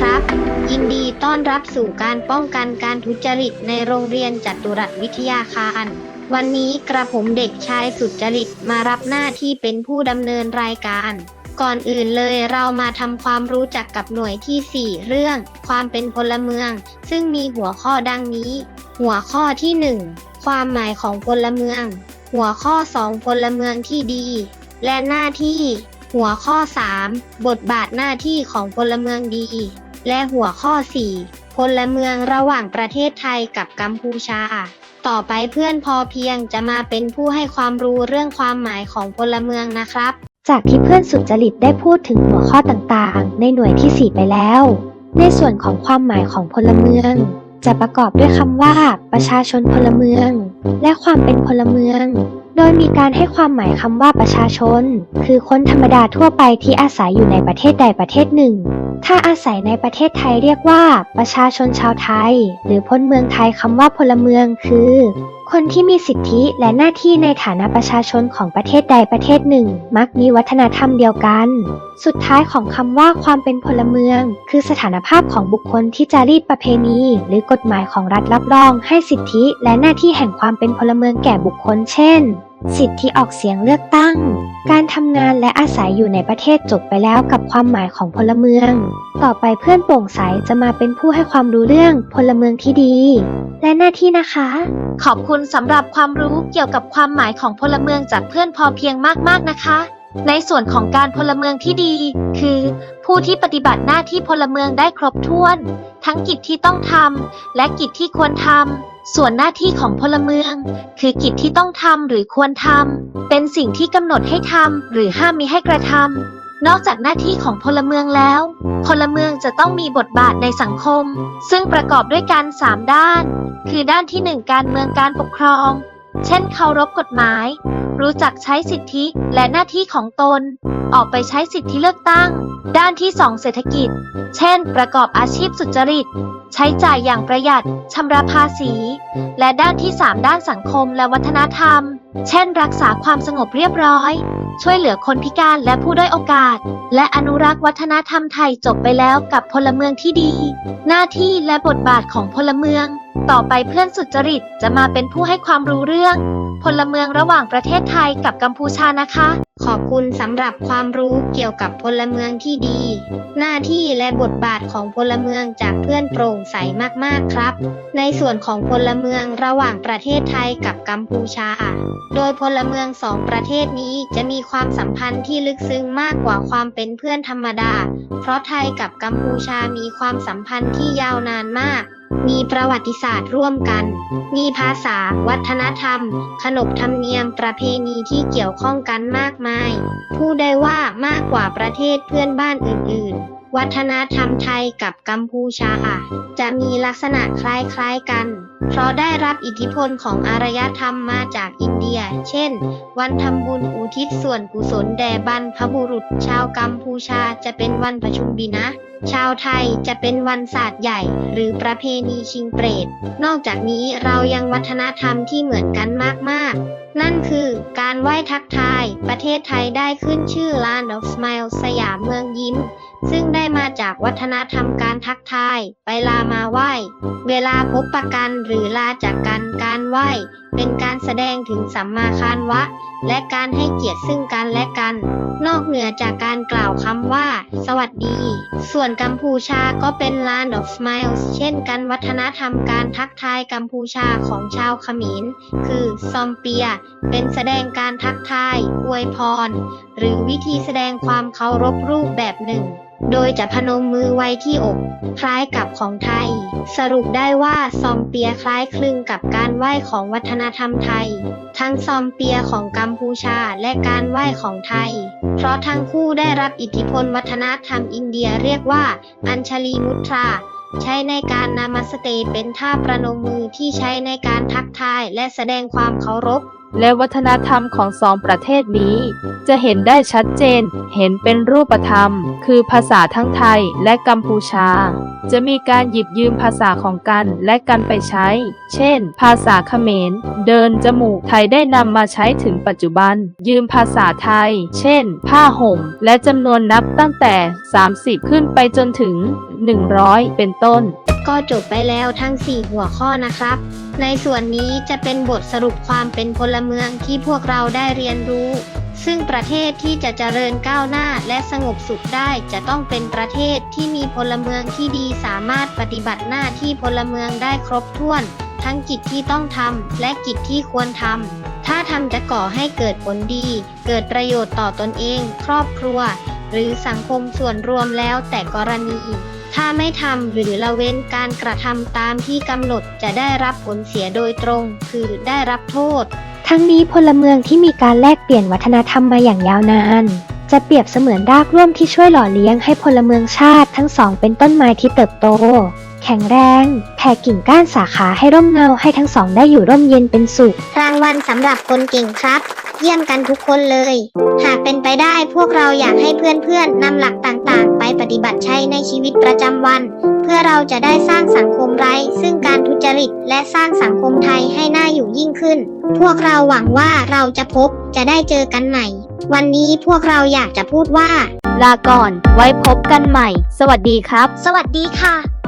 ครับ ยินดีต้อนรับสู่การป้องกันการทุจริตในโรงเรียนจัตุรัสวิทยาคาร วันนี้กระผมเด็กชายสุจริตมารับหน้าที่เป็นผู้ดำเนินรายการ ก่อนอื่นเลยเรามาทำความรู้จักกับหน่วยที่ 4 เรื่อง ความเป็นพลเมือง ซึ่งมีหัวข้อดังนี้ หัวข้อที่ 1 ความหมายของพลเมือง หัวข้อ 2 พลเมืองที่ดี และหน้าที่หัวข้อ 3 บทบาทหน้าที่ของพลเมืองดี และหัวข้อ 4 พลเมืองระหว่างประเทศไทยกับกัมพูชา ต่อไปเพื่อนพอเพียงจะมาเป็นผู้ให้ความรู้เรื่องความหมายของพลเมืองนะครับ จากที่เพื่อนสุจริตได้พูดถึงหัวข้อต่างๆ ในหน่วยที่ 4 ไปแล้ว ในส่วนของความหมายของพลเมืองจะประกอบด้วยคำว่า ประชาชนพลเมือง และความเป็นพลเมือง โดยมีการให้ความหมายคำว่าประชาชน คือคนธรรมดาทั่วไปที่อาศัยอยู่ในประเทศใดประเทศหนึ่ง ถ้าอาศัยในประเทศไทยเรียกว่าประชาชนชาวไทย หรือพลเมืองไทยคำว่าพลเมืองคือ คนที่มีสิทธิและหน้าที่ในฐานะประชาชนของประเทศใดประเทศหนึ่ง มักมีวัฒนธรรมเดียวกัน สุดท้ายของคำว่าความเป็นพลเมือง คือสถานภาพของบุคคลที่จารีตประเพณี หรือกฎหมายของรัฐรับรอง ให้สิทธิและหน้าที่แห่งความเป็นพลเมืองแก่บุคคล เช่น สิทธิออกเสียงเลือกตั้ง การทำงานและอาศัยอยู่ในประเทศจบไปแล้วกับความหมายของพลเมือง ต่อไปเพื่อนโปร่งใสจะมาเป็นผู้ให้ความรู้เรื่องพลเมืองที่ดี และหน้าที่นะคะ ขอบคุณสำหรับความรู้เกี่ยวกับความหมายของพลเมืองจากเพื่อนพอเพียงมากๆนะคะ ในส่วนของการพลเมืองที่ดี คือ ผู้ที่ปฏิบัติหน้าที่พลเมืองได้ครบถ้วน ทั้งกิจที่ต้องทำและกิจที่ควรทำส่วนหน้าที่ของพลเมือง คือกิจที่ต้องทำหรือควรทำเป็นสิ่งที่กำหนดให้ทำหรือห้ามมิให้กระทำนอกจากหน้าที่ของพลเมืองแล้ว พลเมืองจะต้องมีบทบาทในสังคม ซึ่งประกอบด้วยการสามด้าน คือด้านที่หนึ่งการเมืองการปกครอง เช่นเคารพกฎหมาย รู้จักใช้สิทธิและหน้าที่ของตน ออกไปใช้สิทธิเลือกตั้ง ด้านที่สองเศรษฐกิจ เช่น ประกอบอาชีพสุจริต ใช้จ่ายอย่างประหยัดชำระภาษี และด้านที่สามด้านสังคมและวัฒนธรรม เช่น รักษาความสงบเรียบร้อย ช่วยเหลือคนพิการและผู้ด้อยโอกาส และอนุรักษ์วัฒนธรรมไทยจบไปแล้วกับพลเมืองที่ดี หน้าที่และบทบาทของพลเมือง ต่อไปเพื่อนสุจริตจะมาเป็นผู้ให้ความรู้เรื่อง พลเมืองระหว่างประเทศไทยกับกัมพูชานะคะ ขอบคุณสำหรับความรู้เกี่ยวกับพลเมืองที่ดี หน้าที่และบทบาทของพลเมืองจากเพื่อนโปร่งใสมากๆครับ ในส่วนของพลเมืองระหว่างประเทศไทยกับกัมพูชา โดยพลเมืองสองประเทศนี้จะมีความสัมพันธ์ที่ลึกซึ้งมากกว่าความเป็นเพื่อนธรรมดา เพราะไทยกับกัมพูชามีความสัมพันธ์ที่ยาวนานมาก มีประวัติศาสตร์ร่วมกัน มีภาษา วัฒนธรรม ขนบธรรมเนียมประเพณีที่เกี่ยวข้องกันมากมายพูดได้ว่ามากกว่าประเทศเพื่อนบ้านอื่น ๆ วัฒนธรรมไทยกับกัมพูชาจะมีลักษณะคล้ายๆกัน เพราะได้รับอิทธิพลของอารยธรรมมาจากอินเดีย เช่น วันทำบุญอุทิศส่วนกุศลแด่บรรพบุรุษ ชาวกัมพูชาจะเป็นวันประชุมบินะ ชาวไทยจะเป็นวันศาสตร์ใหญ่ หรือประเพณีชิงเปรต นอกจากนี้เรายังวัฒนธรรมที่เหมือนกันมาก ๆ นั่นคือการไหว้ทักทาย ประเทศไทยได้ขึ้นชื่อ Land of Smiles สยามเมืองยิ้ม ซึ่งได้มาจากวัฒนธรรมการทักทาย ไปลามาไหว้ เวลาพบปะกันหรือลาจากกันการไหว้ เป็นการแสดงถึงสัมมาคารวะ และการให้เกียรติซึ่งกันและกัน นอกเหนือจากการกล่าวคำว่า สวัสดี ส่วนกัมพูชาก็เป็น Land of Smiles เช่นกันวัฒนธรรมการทักทายกัมพูชาของชาวเขมร คือซอมเปีย เป็นแสดงการทักทาย อวยพร หรือวิธีแสดงความเคารพรูปแบบหนึ่ง โดยจะพนมมือไว้ที่อก คล้ายกับของไทย สรุปได้ว่าซอมเปียคล้ายคลึงกับการไหว้ของวัฒนธรรมไทย ทั้งซอมเปียของกัมพูชาและการไหว้ของไทย เพราะทั้งคู่ได้รับอิทธิพลวัฒนธรรมอินเดียเรียกว่า อัญชลีมุตราใช้ในการนามัสเตเป็นท่าประนมมือที่ใช้ในการทักทายและแสดงความเคารพ และวัฒนธรรมของสองประเทศนี้ จะเห็นได้ชัดเจน เห็นเป็นรูปธรรม คือภาษาทั้งไทยและกัมพูชา จะมีการหยิบยืมภาษาของกันและกันไปใช้ เช่น ภาษาเขมร เดินจมูกไทยได้นำมาใช้ถึงปัจจุบัน ยืมภาษาไทย เช่น ผ้าห่ม และจำนวนนับตั้งแต่ 30 ขึ้นไปจนถึง 100 เป็นต้นก็จบไปแล้วทั้ง 4 หัวข้อนะครับ ในส่วนนี้จะเป็นบทสรุปความเป็นพลเมืองที่พวกเราได้เรียนรู้ ซึ่งประเทศที่จะเจริญก้าวหน้าและสงบสุขได้จะต้องเป็นประเทศที่มีพลเมืองที่ดีสามารถปฏิบัติหน้าที่พลเมืองได้ครบถ้วน ทั้งกิจที่ต้องทำและกิจที่ควรทำถ้าทำจะก่อให้เกิดผลดี เกิดประโยชน์ต่อตนเอง ครอบครัว หรือสังคมส่วนรวมแล้วแต่กรณีถ้าไม่ทำหรือละเว้นการกระทำตามที่กำหนดจะได้รับผลเสียโดยตรง คือได้รับโทษ ทั้งนี้พลเมืองที่มีการแลกเปลี่ยนวัฒนธรรมมาอย่างยาวนาน จะเปรียบเสมือนรากร่วมที่ช่วยหล่อเลี้ยงให้พลเมืองชาติทั้งสองเป็นต้นไม้ที่เติบโต แข็งแรง แผ่กิ่งก้านสาขาให้ร่มเงาให้ทั้งสองได้อยู่ร่มเย็นเป็นสุข รางวัลสำหรับคนเก่งครับ เยี่ยมกันทุกคนเลย หากเป็นไปได้พวกเราอยากให้เพื่อนๆนำหลักต่างๆ ไปปฏิบัติใช้ในชีวิตประจำวัน เพื่อเราจะได้สร้างสังคมไร้ ซึ่งการทุจริต และสร้างสังคมไทยให้น่าอยู่ยิ่งขึ้น พวกเราหวังว่าเราจะพบจะได้เจอกันใหม่ วันนี้พวกเราอยากจะพูดว่า ลาก่อน ไว้พบกันใหม่ สวัสดีครับ สวัสดีค่ะ